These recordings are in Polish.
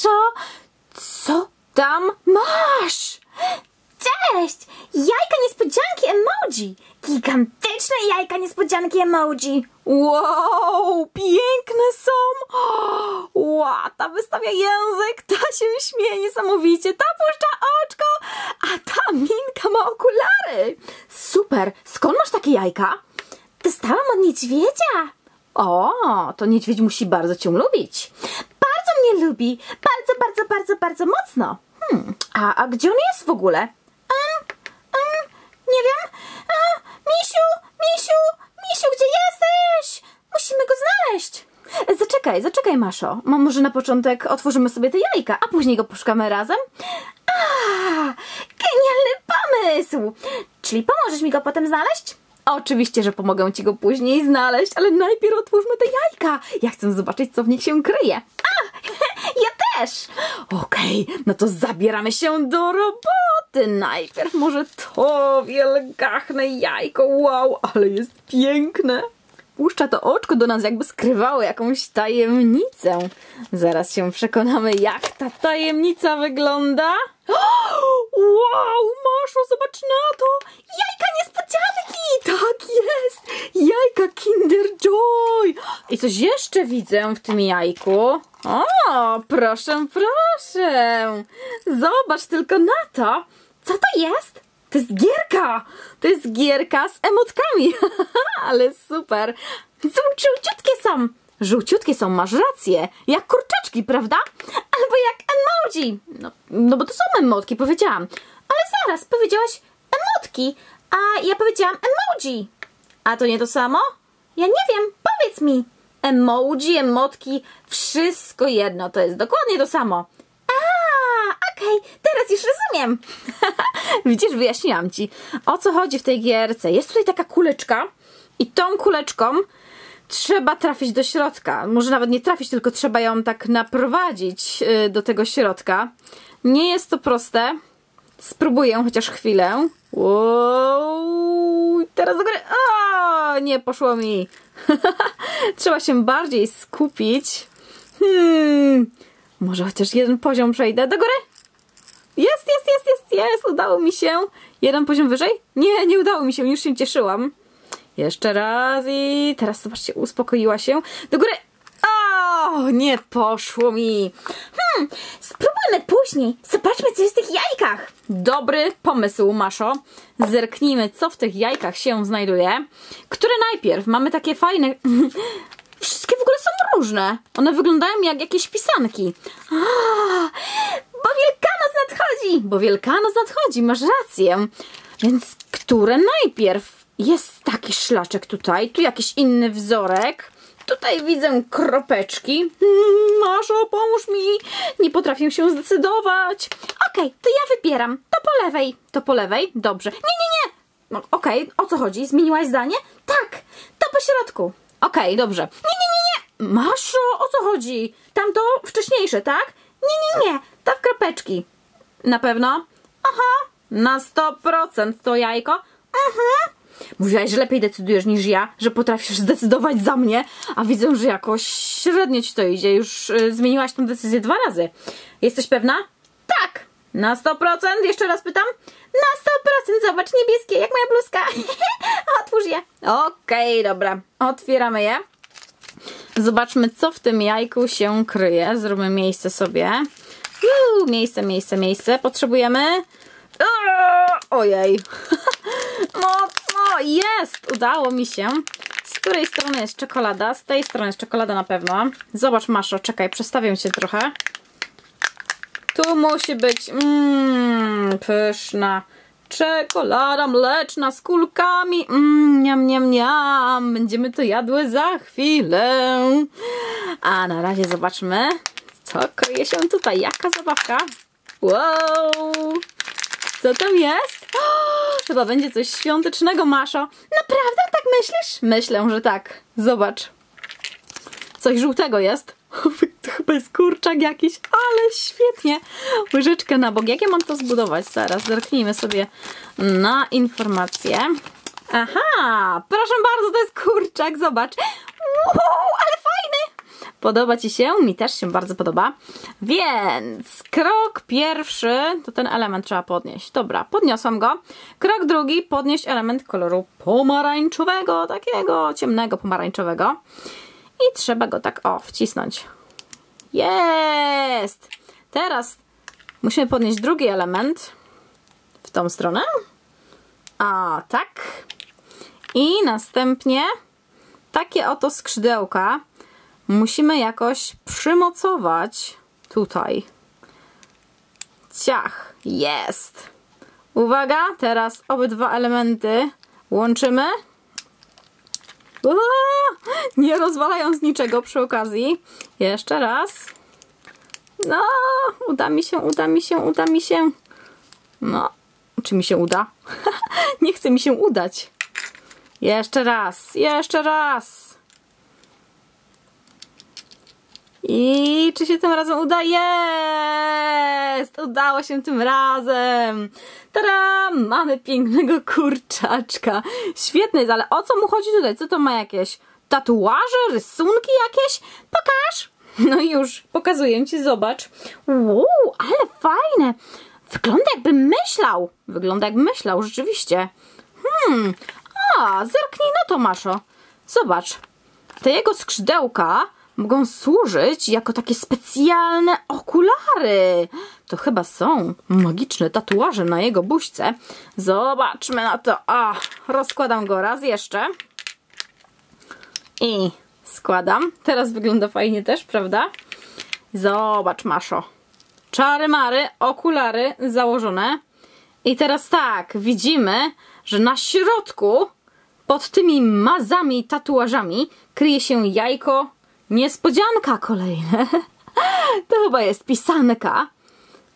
Maszo, co tam masz? Cześć! Jajka niespodzianki emoji! Gigantyczne jajka niespodzianki emoji! Wow, piękne są! Ła, ta wystawia język, ta się śmieje niesamowicie, ta puszcza oczko, a ta minka ma okulary. Super, skąd masz takie jajka? Dostałam od niedźwiedzia! O, to niedźwiedź musi bardzo cię lubić. Bardzo mnie lubi! Bardzo, bardzo, bardzo, bardzo mocno! Hmm, a, a gdzie on jest w ogóle? Um, um, nie wiem. A, misiu, misiu, misiu, gdzie jesteś? Musimy go znaleźć! Zaczekaj, zaczekaj, Maszo. Mo- Może na początek otworzymy sobie te jajka, a później go poszukamy razem? A, genialny pomysł! Czyli pomożesz mi go potem znaleźć? Oczywiście, że pomogę ci go później znaleźć, ale najpierw otwórzmy te jajka. Ja chcę zobaczyć, co w nich się kryje. A, ja też! Okej, no to zabieramy się do roboty. Najpierw może to wielgachne jajko. Wow, ale jest piękne. Puszcza to oczko do nas, jakby skrywało jakąś tajemnicę. Zaraz się przekonamy, jak ta tajemnica wygląda. Wow, Maszo, zobacz na to! Jajka niespodzianki! Tak jest! Jajka Kinder Joy! I coś jeszcze widzę w tym jajku. O, proszę, proszę! Zobacz tylko na to! Co to jest? To jest gierka! To jest gierka z emotkami! Ale super! Żółciutkie są! Żółciutkie są, masz rację. Jak kurczaczki, prawda? Albo jak emoji. No, no bo to są emotki, powiedziałam. Ale zaraz, powiedziałaś emotki, a ja powiedziałam emoji. A to nie to samo? Ja nie wiem, powiedz mi. Emoji, emotki, wszystko jedno. To jest dokładnie to samo. Okej, teraz już rozumiem. Widzisz, wyjaśniłam ci, o co chodzi w tej gierce. Jest tutaj taka kuleczka i tą kuleczką trzeba trafić do środka. Może nawet nie trafić, tylko trzeba ją tak naprowadzić y, do tego środka. Nie jest to proste. Spróbuję chociaż chwilę. Wow, teraz do góry. O, nie poszło mi. trzeba się bardziej skupić. Hmm, może chociaż jeden poziom przejdę. Do góry. Jest, jest, jest, jest, jest, udało mi się. Jeden poziom wyżej? Nie, nie udało mi się, już się cieszyłam. Jeszcze raz i teraz zobaczcie, uspokoiła się. Do góry. Nie poszło mi. Hmm, spróbujmy później. Zobaczmy, co jest w tych jajkach. Dobry pomysł, Maszo. Zerknijmy, co w tych jajkach się znajduje. Które najpierw? Mamy takie fajne... Wszystkie w ogóle są różne. One wyglądają jak jakieś pisanki. A, bo Wielkanoc nadchodzi. Bo Wielkanoc nadchodzi, masz rację. Więc które najpierw? Jest taki szlaczek tutaj, tu jakiś inny wzorek. Tutaj widzę kropeczki. Maszo, pomóż mi. Nie potrafię się zdecydować. Okej, to ja wybieram. To po lewej. To po lewej? Dobrze. Nie, nie, nie. No, Okej, o co chodzi? Zmieniłaś zdanie? Tak, to po środku. Okej, dobrze. Nie, nie, nie, nie. Maszo, o co chodzi? Tamto wcześniejsze, tak? Nie, nie, nie, to w kropeczki. Na pewno? Aha, Na 100% to jajko? mhm. Mówiłaś, że lepiej decydujesz niż ja, że potrafisz zdecydować za mnie, a widzę, że jakoś średnio ci to idzie. Już y, zmieniłaś tą decyzję dwa razy. Jesteś pewna? Tak, Na 100%? Jeszcze raz pytam? na 100%. Zobacz, niebieskie, jak moja bluzka. Otwórz je. Okej, dobra. Otwieramy je. Zobaczmy, co w tym jajku się kryje. Zróbmy miejsce sobie. Uuu, miejsce, miejsce, miejsce. Potrzebujemy... Ojej. Mocno. Jest. Udało mi się. Z której strony jest czekolada? Z tej strony jest czekolada na pewno. Zobacz, Maszo, czekaj, przestawię cię trochę. Tu musi być mmm, pyszna czekolada mleczna z kulkami. Mmm, niam, niam, niam. Będziemy to jadły za chwilę. A na razie zobaczmy, co kryje się tutaj. Jaka zabawka? Wow! Co tam jest? O, chyba będzie coś świątecznego, Maszo. Naprawdę tak myślisz? Myślę, że tak. Zobacz. Coś żółtego jest. To chyba jest kurczak jakiś, ale świetnie. Łyżeczkę na bok. Jak ja mam to zbudować? Zaraz zerknijmy sobie na informacje. Aha, proszę bardzo, to jest kurczak, zobacz. Wow. Podoba Ci się? Mi też się bardzo podoba. Więc krok pierwszy to ten element trzeba podnieść. Dobra, podniosłam go. Krok drugi, podnieść element koloru pomarańczowego, takiego ciemnego pomarańczowego. I trzeba go tak, o, wcisnąć. Jest! Teraz musimy podnieść drugi element w tą stronę. A, tak. I następnie takie oto skrzydełka musimy jakoś przymocować tutaj. Ciach, jest. Uwaga, teraz obydwa elementy łączymy. Uaa, nie rozwalając niczego przy okazji. Jeszcze raz. No, uda mi się, uda mi się, uda mi się. No, czy mi się uda? nie chce mi się udać. Jeszcze raz, jeszcze raz. I czy się tym razem uda? Jest! Udało się tym razem! Tada! Mamy pięknego kurczaczka. Świetny jest, ale o co mu chodzi tutaj? Co to ma jakieś tatuaże, rysunki jakieś? Pokaż! No już, pokazuję ci, zobacz. Wow, ale fajne! Wygląda jakby myślał. Wygląda jak myślał, rzeczywiście. Hmm, a, zerknij na to, Maszo. Zobacz, te jego skrzydełka mogą służyć jako takie specjalne okulary. To chyba są magiczne tatuaże na jego buźce. Zobaczmy na to. Rozkładam go raz jeszcze. I składam. Teraz wygląda fajnie też, prawda? Zobacz, Maszo. Czary mary, okulary założone. I teraz tak, widzimy, że na środku pod tymi mazami, tatuażami kryje się jajko niespodzianka kolejne. To chyba jest pisanka.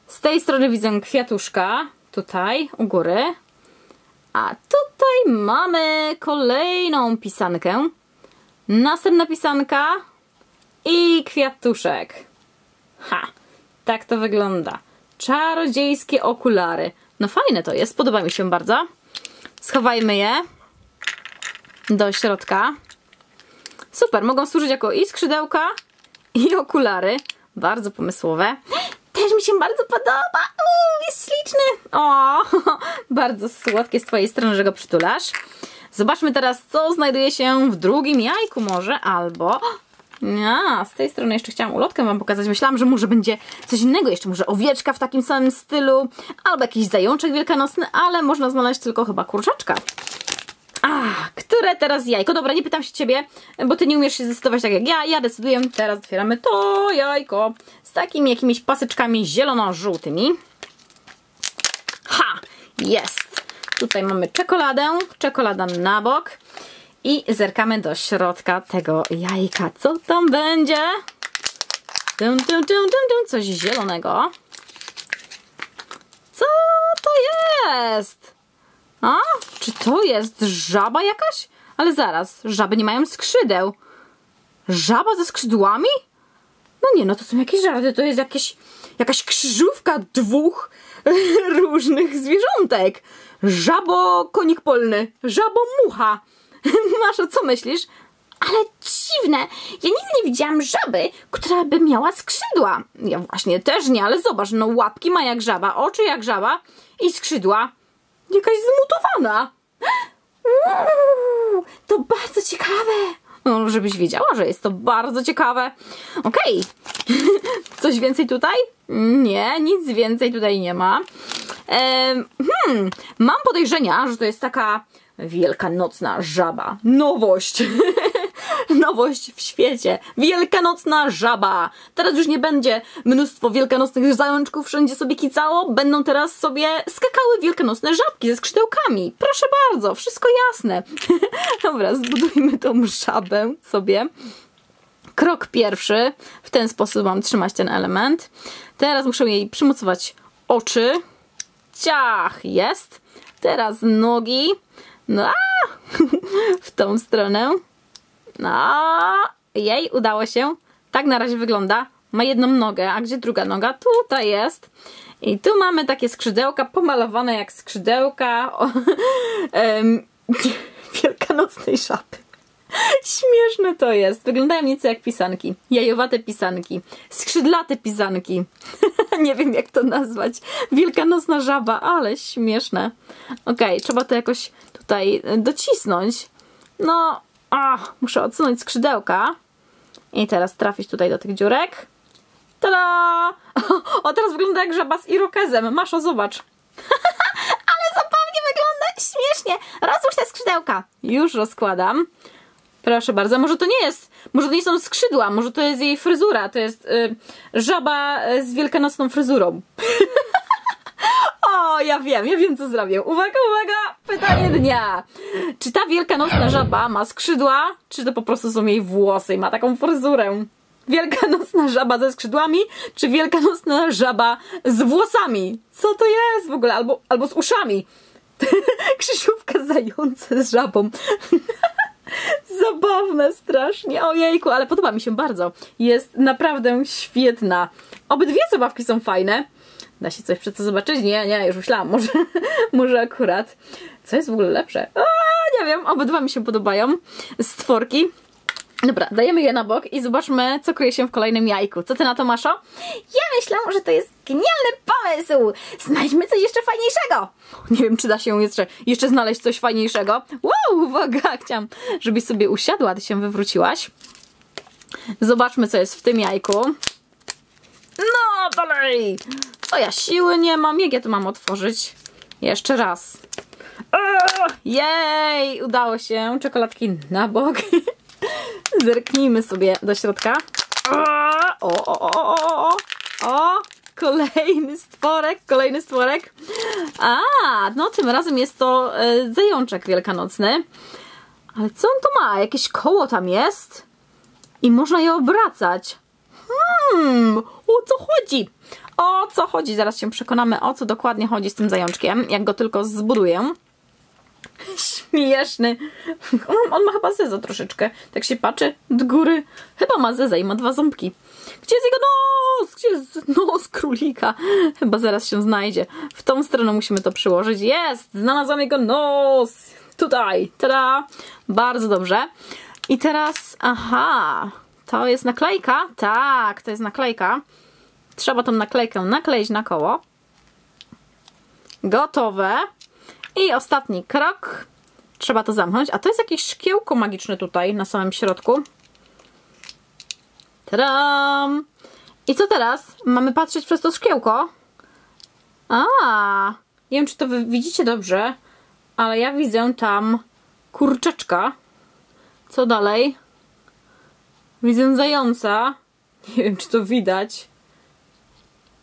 Z tej strony widzę kwiatuszka, tutaj u góry. A tutaj mamy kolejną pisankę. Następna pisanka i kwiatuszek. Ha, tak to wygląda. Czarodziejskie okulary. No fajne to jest, podoba mi się bardzo. Schowajmy je do środka. Super, mogą służyć jako i skrzydełka, i okulary. Bardzo pomysłowe. Też mi się bardzo podoba. Uuu, jest śliczny. O, bardzo słodkie z twojej strony, że go przytulasz. Zobaczmy teraz, co znajduje się w drugim jajku może, albo... A, z tej strony jeszcze chciałam ulotkę wam pokazać. Myślałam, że może będzie coś innego. Jeszcze może owieczka w takim samym stylu, albo jakiś zajączek wielkanocny, ale można znaleźć tylko chyba kurczaczka. A, które teraz jajko? Dobra, nie pytam się ciebie, bo ty nie umiesz się zdecydować tak jak ja. Ja decyduję, teraz otwieramy to jajko z takimi jakimiś paseczkami zielono-żółtymi. Ha! Jest! Tutaj mamy czekoladę, czekolada na bok i zerkamy do środka tego jajka. Co tam będzie? Dum, dum, dum, dum, dum. Coś zielonego. Co to jest? A? Czy to jest żaba jakaś? Ale zaraz, żaby nie mają skrzydeł. Żaba ze skrzydłami? No nie, no to są jakieś żarty. To jest jakieś, jakaś krzyżówka dwóch różnych zwierzątek. Żabo konik polny, żabo mucha. Maszo, co myślisz? Ale dziwne, ja nigdy nie widziałam żaby, która by miała skrzydła. Ja właśnie też nie, ale zobacz, no łapki ma jak żaba, oczy jak żaba i skrzydła. Jakaś zmutowana. Uuu, to bardzo ciekawe. No, żebyś wiedziała, że jest to bardzo ciekawe. Okej. Okay. Coś więcej tutaj? Nie, nic więcej tutaj nie ma. Ehm, hmm, mam podejrzenia, że to jest taka wielkanocna żaba. Nowość. Nowość w świecie. Wielkanocna żaba. Teraz już nie będzie mnóstwo wielkanocnych zajączków wszędzie sobie kicało. Będą teraz sobie skakały wielkanocne żabki ze skrzydełkami. Proszę bardzo, wszystko jasne. Dobra, zbudujmy tą żabę sobie. Krok pierwszy. W ten sposób mam trzymać ten element. Teraz muszę jej przymocować oczy. Ciach, jest. Teraz nogi. No, a, w tą stronę. No, jej, udało się. Tak na razie wygląda. Ma jedną nogę, a gdzie druga noga? Tutaj jest. I tu mamy takie skrzydełka pomalowane jak skrzydełka o, wielkanocnej szapy. Śmieszne to jest. Wyglądają nieco jak pisanki. Jajowate pisanki. Skrzydlate pisanki. Nie wiem jak to nazwać. Wielkanocna żaba, ale śmieszne. Okej, okay, trzeba to jakoś tutaj docisnąć. No, muszę odsunąć skrzydełka. I teraz trafić tutaj do tych dziurek. Tada! O, teraz wygląda jak żaba z irokezem. Maszo, zobacz. Ale zabawnie wygląda, śmiesznie. Rozłóż te skrzydełka. Już rozkładam. Proszę bardzo, może to nie jest, może to nie są skrzydła, może to jest jej fryzura, to jest y, żaba z wielkanocną fryzurą. o, ja wiem, ja wiem co zrobię. Uwaga, uwaga, pytanie dnia. Czy ta wielkanocna żaba ma skrzydła, czy to po prostu są jej włosy i ma taką fryzurę? Wielkanocna żaba ze skrzydłami, czy wielkanocna żaba z włosami? Co to jest w ogóle? Albo, albo z uszami. Krzyżówka zająca z żabą. Zabawne strasznie. Ojejku, ale podoba mi się bardzo. Jest naprawdę świetna. Obydwie zabawki są fajne. Da się coś przed co zobaczyć? Nie, nie, już myślałam. Może, może akurat. Co jest w ogóle lepsze? Nie wiem, obydwa mi się podobają. Stworki. Dobra, dajemy je na bok i zobaczmy, co kryje się w kolejnym jajku. Co ty na to, Maszo? Ja myślę, że to jest genialny pomysł! Znajdźmy coś jeszcze fajniejszego! Nie wiem, czy da się jeszcze, jeszcze znaleźć coś fajniejszego. Wow, uwaga! Chciałam, żebyś sobie usiadła, ty się wywróciłaś. Zobaczmy, co jest w tym jajku. No, dalej! Co ja, siły nie mam? Jak ja to mam otworzyć? Jeszcze raz. Jej! Udało się. Czekoladki na bok. Zerknijmy sobie do środka. O, o, o, o, o, o, kolejny stworek, kolejny stworek. A, no tym razem jest to e, zajączek wielkanocny. Ale co on to ma? Jakieś koło tam jest? I można je obracać. Hmm, o co chodzi? O co chodzi? Zaraz się przekonamy, o co dokładnie chodzi z tym zajączkiem, jak go tylko zbuduję. Śmieszny. On, ma chyba zeza troszeczkę. Tak się patrzy do góry. Chyba ma zeza i ma dwa ząbki. Gdzie jest jego nos? Gdzie jest nos królika? Chyba zaraz się znajdzie. W tą stronę musimy to przyłożyć. Jest! Znalazłam jego nos! Tutaj! Tada! Bardzo dobrze. I teraz, aha, to jest naklejka? Tak, to jest naklejka. Trzeba tą naklejkę nakleić na koło. Gotowe. I ostatni krok. Trzeba to zamknąć. A to jest jakieś szkiełko magiczne tutaj na samym środku. Tadam! I co teraz? Mamy patrzeć przez to szkiełko? A, nie wiem, czy to wy widzicie dobrze, ale ja widzę tam kurczeczka. Co dalej? Widzę zająca. Nie wiem, czy to widać.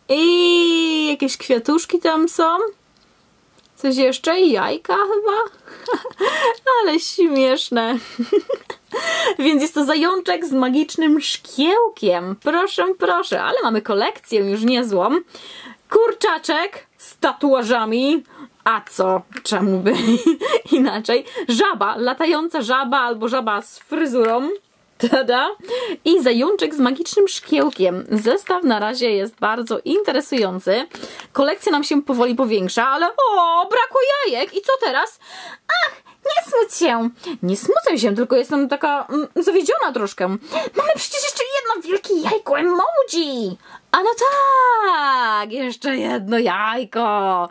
I jakieś kwiatuszki tam są. Coś jeszcze? Jajka chyba? Ale śmieszne. Więc jest to zajączek z magicznym szkiełkiem. Proszę, proszę, ale mamy kolekcję już niezłą. Kurczaczek z tatuażami. A co? Czemu by inaczej? Żaba, latająca żaba albo żaba z fryzurą. Tada! I zajączek z magicznym szkiełkiem. Zestaw na razie jest bardzo interesujący. Kolekcja nam się powoli powiększa, ale o, brakło jajek. I co teraz? Ach, nie smuć się. Nie smucę się, tylko jestem taka mm, zawiedziona troszkę. Mamy przecież jeszcze jedno wielkie jajko emoji. A no tak, jeszcze jedno jajko.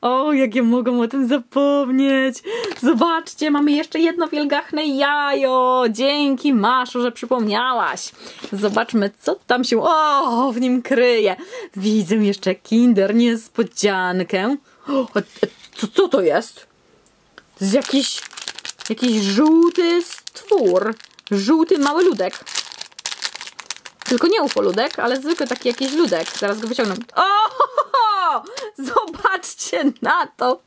O, jak ja mogę o tym zapomnieć. Zobaczcie, mamy jeszcze jedno wielgachne jajo. Dzięki Maszu, że przypomniałaś. Zobaczmy, co tam się o, w nim kryje. Widzę jeszcze kinder niespodziankę. O, co, co to jest? Jest jakiś, jakiś żółty stwór. Żółty mały ludek. Tylko nie ufoludek, ale zwykły taki jakiś ludek. Zaraz go wyciągnę. O! Zobaczcie na to!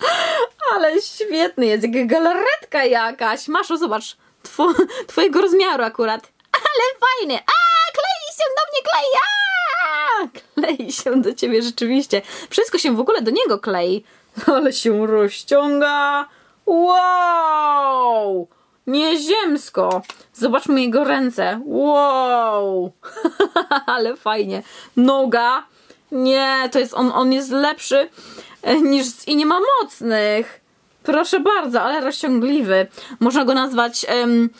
Ale świetny jest, jak galaretka jakaś. Maszu, zobacz. Two, twojego rozmiaru akurat. Ale fajny. A, klei się do mnie, klei. A! Klei się do ciebie rzeczywiście. Wszystko się w ogóle do niego klei. Ale się rozciąga. Wow! Nieziemsko! Zobaczmy jego ręce. Wow! Ale fajnie. Noga. Nie, to jest on, on jest lepszy e, niż z i nie ma mocnych. Proszę bardzo, ale rozciągliwy. Można go nazwać um,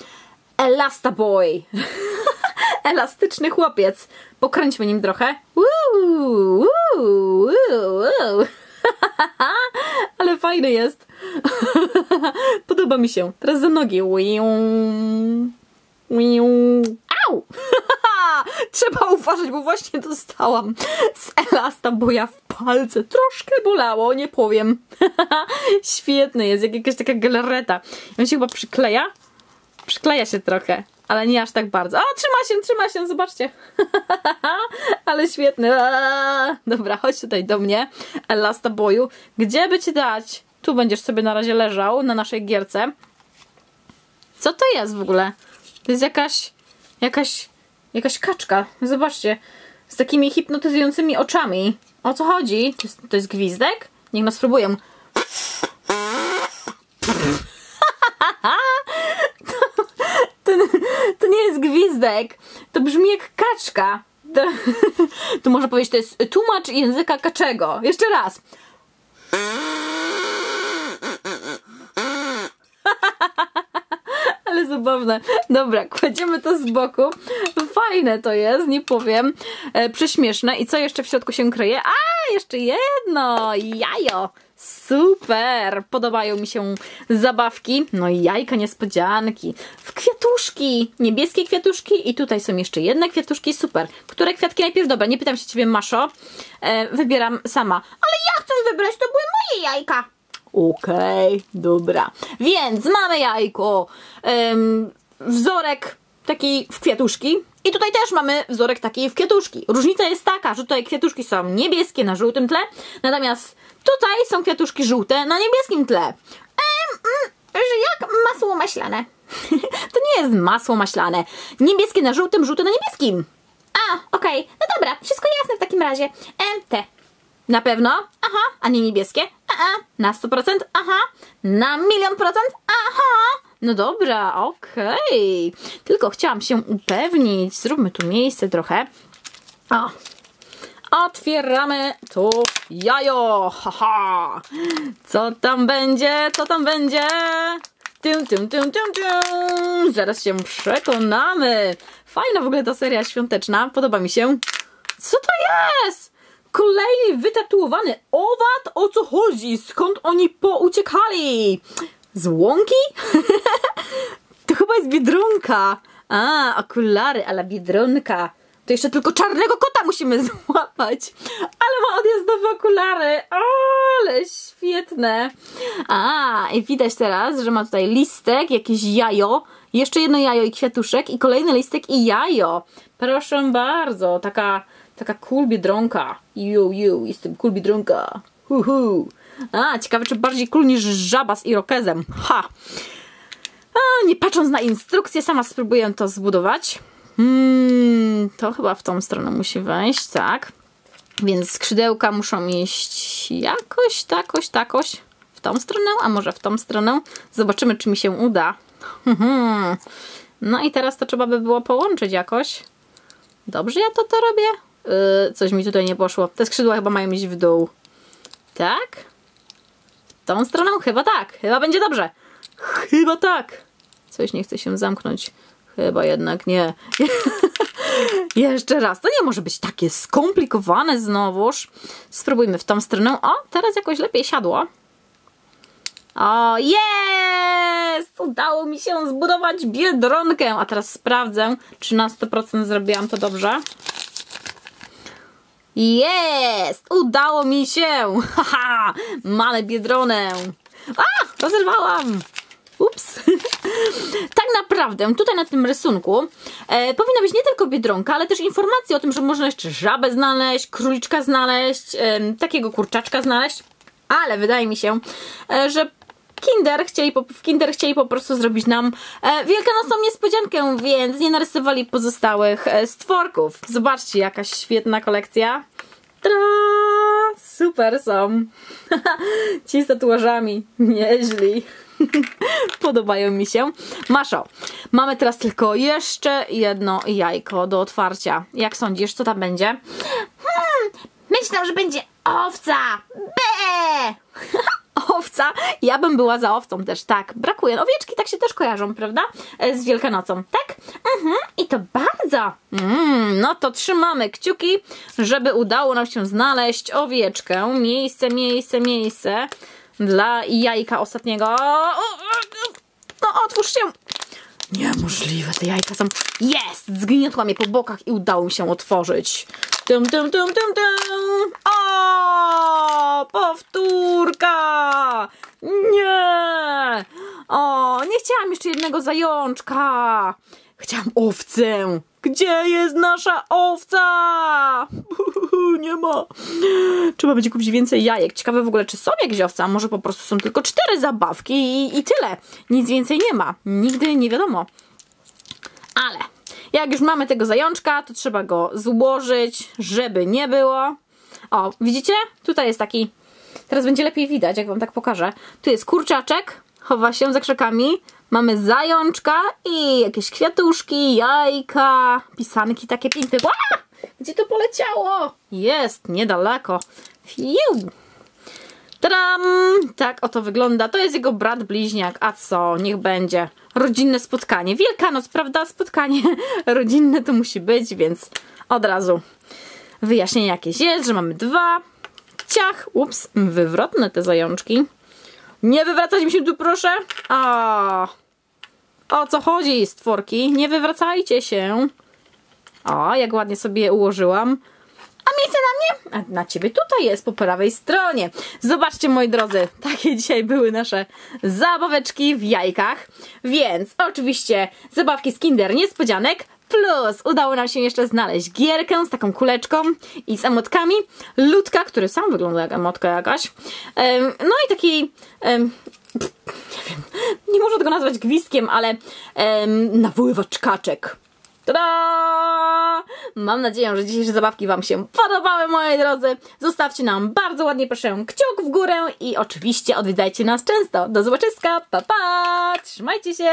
Elastaboy. Elastyczny chłopiec. Pokręćmy nim trochę. Woo, woo, woo. Ale fajny jest. Podoba mi się. Teraz za nogi. Au! Trzeba uważać, bo właśnie dostałam z elasta boja w palce. Troszkę bolało, nie powiem. Świetny jest, jak jakaś taka galareta. On się chyba przykleja. Przykleja się trochę, ale nie aż tak bardzo. O, trzyma się, trzyma się, zobaczcie. ale świetny. Dobra, chodź tutaj do mnie, elasta boju. Gdzie by ci dać? Tu będziesz sobie na razie leżał, na naszej gierce. Co to jest w ogóle? To jest jakaś, jakaś, jakaś kaczka. Zobaczcie, z takimi hipnotyzującymi oczami. O co chodzi? To jest, to jest gwizdek? Niech nas spróbują. to, to, to nie jest gwizdek. To brzmi jak kaczka. To, to można powiedzieć, to jest tłumacz języka kaczego. Jeszcze raz. Ale zabawne. Dobra, kładziemy to z boku. Fajne to jest, nie powiem. E, prześmieszne. I co jeszcze w środku się kryje? A, jeszcze jedno! Jajo! Super! Podobają mi się zabawki. No i jajka niespodzianki. W kwiatuszki! Niebieskie kwiatuszki i tutaj są jeszcze jedne kwiatuszki. Super. Które kwiatki najpierw? Dobra, nie pytam się ciebie, Maszo. E, wybieram sama. Ale ja chcę wybrać, to były moje jajka. Okej, okay, dobra. Więc mamy jajko. Um, wzorek taki w kwiatuszki. I tutaj też mamy wzorek taki w kwiatuszki. Różnica jest taka, że tutaj kwiatuszki są niebieskie na żółtym tle, natomiast tutaj są kwiatuszki żółte na niebieskim tle. Ehm, mm, że jak masło maślane. to nie jest masło maślane. Niebieskie na żółtym, żółte na niebieskim. A, okej. Okay. No dobra, wszystko jasne w takim razie. Te. Na pewno? Aha. A nie niebieskie? Na 100%? Aha. Na milion procent? Aha. No dobra, okej. Okay. Tylko chciałam się upewnić. Zróbmy tu miejsce trochę. O. Otwieramy tu jajo. Haha. Co tam będzie? Co tam będzie? Tum, tum, tum, tum, tum. Zaraz się przekonamy. Fajna w ogóle ta seria świąteczna. Podoba mi się. Co to jest? Kolejny wytatuowany owad? O co chodzi? Skąd oni pouciekali? Z łąki? to chyba jest Biedronka. A, okulary, ale Biedronka. To jeszcze tylko czarnego kota musimy złapać. Ale ma odjazdowe okulary. O, ale świetne. A, i widać teraz, że ma tutaj listek, jakieś jajo, jeszcze jedno jajo i kwiatuszek i kolejny listek i jajo. Proszę bardzo, taka Taka cool biedronka. Ju, ju, jestem cool biedronka. Hu, hu. A, ciekawe, czy bardziej cool niż żaba z irokezem. Ha! A, nie patrząc na instrukcję, sama spróbuję to zbudować. Hmm, to chyba w tą stronę musi wejść, tak. Więc skrzydełka muszą iść jakoś, takoś, takoś. W tą stronę, a może w tą stronę. Zobaczymy, czy mi się uda. No i teraz to trzeba by było połączyć jakoś. Dobrze ja to to robię? Yy, coś mi tutaj nie poszło. Te skrzydła chyba mają iść w dół. Tak? W tą stroną? Chyba tak. Chyba będzie dobrze. Chyba tak. Coś nie chce się zamknąć. Chyba jednak nie. Jeszcze raz. To nie może być takie skomplikowane znowuż. Spróbujmy w tą stronę. O, teraz jakoś lepiej siadło. O, jest! Udało mi się zbudować biedronkę. A teraz sprawdzę, czy na 100% zrobiłam to dobrze. Jest! Udało mi się! Haha! Mamy biedronę! A! Rozerwałam! Ups! tak naprawdę, tutaj na tym rysunku e, powinna być nie tylko biedronka, ale też informacje o tym, że można jeszcze żabę znaleźć, króliczka znaleźć, e, takiego kurczaczka znaleźć. Ale wydaje mi się, e, że Kinder chcieli, w Kinder chcieli po prostu zrobić nam e, wielkanocną niespodziankę, więc nie narysowali pozostałych e, stworków. Zobaczcie, jakaś świetna kolekcja. Tra! Super są. Ci z tatuażami. Nieźli. Podobają mi się. Maszo, mamy teraz tylko jeszcze jedno jajko do otwarcia. Jak sądzisz, co tam będzie? Hmm, myślę, że będzie owca. B. owca. Ja bym była za owcą też, tak. Brakuje. Owieczki tak się też kojarzą, prawda? E, Z Wielkanocą, tak? Mhm. I to bardzo. Mm, no to trzymamy kciuki, żeby udało nam się znaleźć owieczkę. Miejsce, miejsce, miejsce dla jajka ostatniego. No, otwórz się. Niemożliwe, te jajka są... Jest! Zgniotłam je po bokach i udało mi się otworzyć. Tum, tum, tum, tum, tum. O! Powtórka! Nie! O, nie chciałam jeszcze jednego zajączka. Chciałam owcę. Gdzie jest nasza owca? Nie ma. Trzeba będzie kupić więcej jajek. Ciekawe w ogóle, czy są jakieś owce, a może po prostu są tylko cztery zabawki i, i tyle. Nic więcej nie ma. Nigdy nie wiadomo. Ale jak już mamy tego zajączka, to trzeba go złożyć, żeby nie było. O, widzicie? Tutaj jest taki. Teraz będzie lepiej widać, jak wam tak pokażę. Tu jest kurczaczek, chowa się za krzakami. Mamy zajączka i jakieś kwiatuszki, jajka, pisanki takie piękne. Gdzie to poleciało? Jest, niedaleko. Fiu! Tadam! Tak oto wygląda. To jest jego brat bliźniak. A co? Niech będzie. Rodzinne spotkanie. Wielkanoc, prawda? Spotkanie rodzinne to musi być, więc od razu wyjaśnienie jakieś jest, że mamy dwa. Ciach! Ups, wywrotne te zajączki. Nie wywracać mi się tu, proszę. A, o co chodzi, stworki? Nie wywracajcie się. O, jak ładnie sobie je ułożyłam. A miejsce na mnie? A na ciebie tutaj jest, po prawej stronie. Zobaczcie, moi drodzy, takie dzisiaj były nasze zabaweczki w jajkach. Więc oczywiście zabawki z Kinder Niespodzianek. Plus udało nam się jeszcze znaleźć gierkę z taką kuleczką i z emotkami. Ludka, który sam wygląda jak emotka jakaś. No i taki... nie wiem, nie można tego nazwać gwizdkiem, ale nawoływacz kaczek. Tada! Mam nadzieję, że dzisiejsze zabawki Wam się podobały, moi drodzy. Zostawcie nam bardzo ładnie, proszę, kciuk w górę i oczywiście odwiedzajcie nas często. Do zobaczyska, pa pa! Trzymajcie się!